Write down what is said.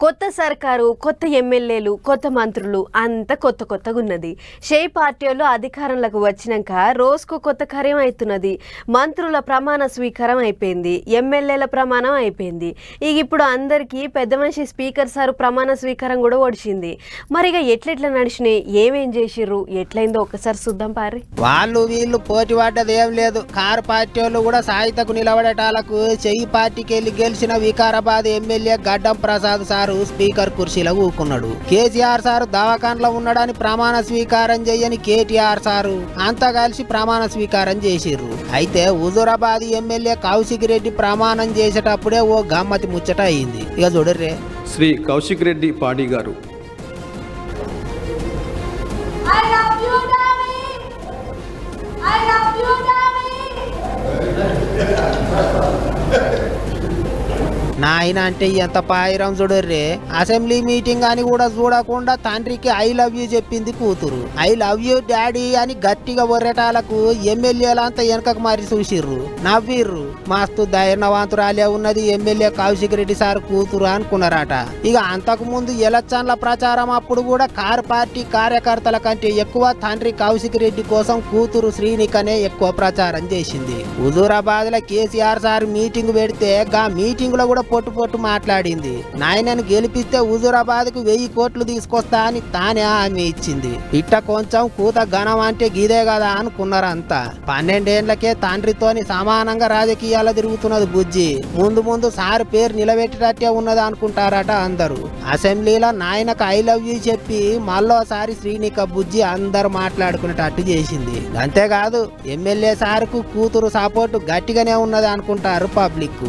కొత్త సర్కారు కొత్త ఎమ్మెల్యేలు కొత్త మంత్రులు అంత కొత్త కొత్తగా ఉన్నది షే పార్టీ వాళ్ళు అధికారంలోకి వచ్చినాక రోజుకు కొత్త కార్యం అవుతున్నది మంత్రుల ప్రమాణ స్వీకారం అయిపోయింది. ఎమ్మెల్యేల ప్రమాణం అయిపోయింది. ఇక ఇప్పుడు అందరికీ పెద్ద మనిషి స్పీకర్ సారు ప్రమాణ స్వీకారం కూడా ఒడిచింది. మరి ఇక ఎట్లెట్లా నడిచినాయి? ఏమేం చేసిర్రు? ఎట్లయిందో ఒకసారి చూద్దాం పారి. వాళ్ళు వీళ్ళు పోటీ పడ్డది ఏం లేదు. కారు పార్టీ వాళ్ళు కూడా సాయితకు నిలబడటాలకు చెయ్యి పార్టీకి వెళ్ళి గెలిచిన వికారాబాద్ ఎమ్మెల్యే గడ్డం ప్రసాద్ సార్. స్పీకర్ కుర్చీలో ఊకున్నాడు. కేసీఆర్ సారు దవాఖాన్లో ఉన్నాడని ప్రమాణ స్వీకారం చేయని కేటీఆర్ సారు అంతా కలిసి ప్రమాణ స్వీకారం చేసిర్రు. అయితే హుజూరాబాద్ ఎమ్మెల్యే కౌశిక్ రెడ్డి ప్రమాణం చేసేటప్పుడే ఓ గమ్మతి ముచ్చట అయింది. ఇక చూడర్రే. శ్రీ కౌశిక్ రెడ్డి పాడి గారు నాయన అంటే ఎంత పాయిరం చూడర్రే? అసెంబ్లీ మీటింగ్ అని కూడా చూడకుండా తండ్రికి ఐ లవ్ యూ చెప్పింది కూతురు. ఐ లవ్ యూ డాడీ అని గట్టిగా ఒర్రెటాలకు ఎమ్మెల్యేలంతా వెనకకు మారి చూసిర్రు. నవ్విర్రు. మస్తు ధైర్యవంతురాలే ఉన్నది ఎమ్మెల్యే కౌశిక్ రెడ్డి సార్ కూతురు అనుకున్నారట. ఇక అంతకు ముందు ఎలక్షన్ల ప్రచారం అప్పుడు కూడా కారు పార్టీ కార్యకర్తల కంటే ఎక్కువ తండ్రి కౌశిక్ రెడ్డి కోసం కూతురు శ్రీనికనే ఎక్కువ ప్రచారం చేసింది. హుజూరాబాద్లో కేసీఆర్ సార్ మీటింగ్ పెడితే గా మీటింగ్లో కూడా పొట్టు పొట్టు మాట్లాడింది. నాయనను గెలిపిస్తే హుజూరాబాద్కు వెయ్యి కోట్లు తీసుకొస్తా అని తానే హామీ ఇచ్చింది. ఇట్ట కొంచెం కూత ఘనం అంటే గీదే కదా అనుకున్నారంతా. పన్నెండేండ్లకే తండ్రితోని సమానంగా రాజకీయాలు తిరుగుతున్నది బుజ్జి. ముందు ముందు సార్ పేరు నిలబెట్టేటట్టే ఉన్నది అనుకుంటారట అందరూ. అసెంబ్లీలో నాయనకు ఐ లవ్ యూ చెప్పి మళ్ళోసారి శ్రీనిక బుజ్జి అందరు మాట్లాడుకునేటట్టు చేసింది. అంతేకాదు ఎమ్మెల్యే సార్కు కూతురు సపోర్టు గట్టిగానే ఉన్నది అనుకుంటారు పబ్లిక్